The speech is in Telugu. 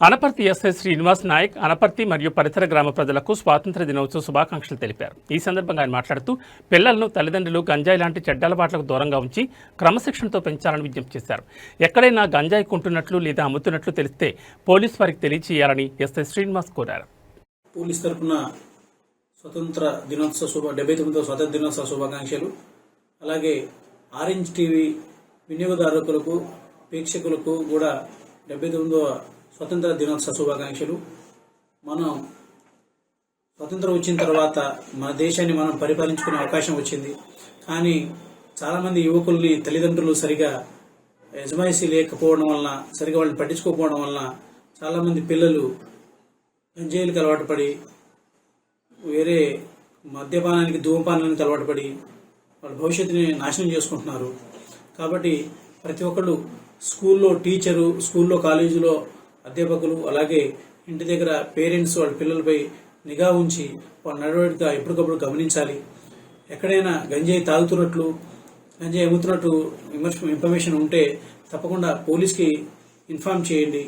అనపర్తి ఎస్ఐ శ్రీనివాస్ నాయక్ అనపర్తి మరియు పరిసర గ్రామ ప్రజలకు స్వాతంత్ర దినోత్సవ శుభాకాంక్షలు తెలిపారు. ఈ సందర్భంగా ఆయన మాట్లాడుతూ పిల్లలను తల్లిదండ్రులు గంజాయి లాంటి చెడ్డలవాట్లకు దూరంగా ఉంచి క్రమశిక్షణతో పెంచాలని విజ్ఞప్తి చేశారు. ఎక్కడైనా గంజాయి కొంటున్నట్లు లేదా అమ్ముతున్నట్లు తెలిస్తే పోలీస్ వారికి తెలియచేయాలని ఎస్ఐ శ్రీనివాస్ కోరారు. పోలీస్ తరఫున స్వతంత్ర దినోత్సవ శుభ డెబ్బై తొమ్మిదవ స్వతంత్ర దినోత్సవ శుభాకాంక్షలు. అలాగే ఆరెంజ్ టీవీ వినియోగదారులకు ప్రేక్షకులకు కూడా డెబ్బై తొమ్మిదవ స్వతంత్ర దినోత్సవ శుభాకాంక్షలు. మనం స్వతంత్రం వచ్చిన తర్వాత మన దేశాన్ని మనం పరిపాలించుకునే అవకాశం వచ్చింది. కానీ చాలామంది యువకుల్ని తల్లిదండ్రులు సరిగా యజమాయిషీ లేకపోవడం వలన సరిగా వాళ్ళని పట్టించుకోకపోవడం వలన చాలామంది పిల్లలు గంజాయిలకు అలవాటు పడి వేరే మద్యపానానికి ధూమపానానికి అలవాటు పడి వాళ్ళ భవిష్యత్తుని నాశనం చేసుకుంటున్నారు. కాబట్టి ప్రతి ఒక్కళ్ళు స్కూల్లో టీచరు స్కూల్లో కాలేజీలో అధ్యాపకులు అలాగే ఇంటి దగ్గర పేరెంట్స్ వాళ్ళ పిల్లలపై నిఘా ఉంచి వాళ్ళ నడవడిగా ఎప్పటికప్పుడు గమనించాలి. ఎక్కడైనా గంజాయి తాగుతున్నట్లు గంజాయి అమ్ముతున్నట్టు ఇన్ఫర్మేషన్ ఉంటే తప్పకుండా పోలీస్కి ఇన్ఫార్మ్ చేయండి.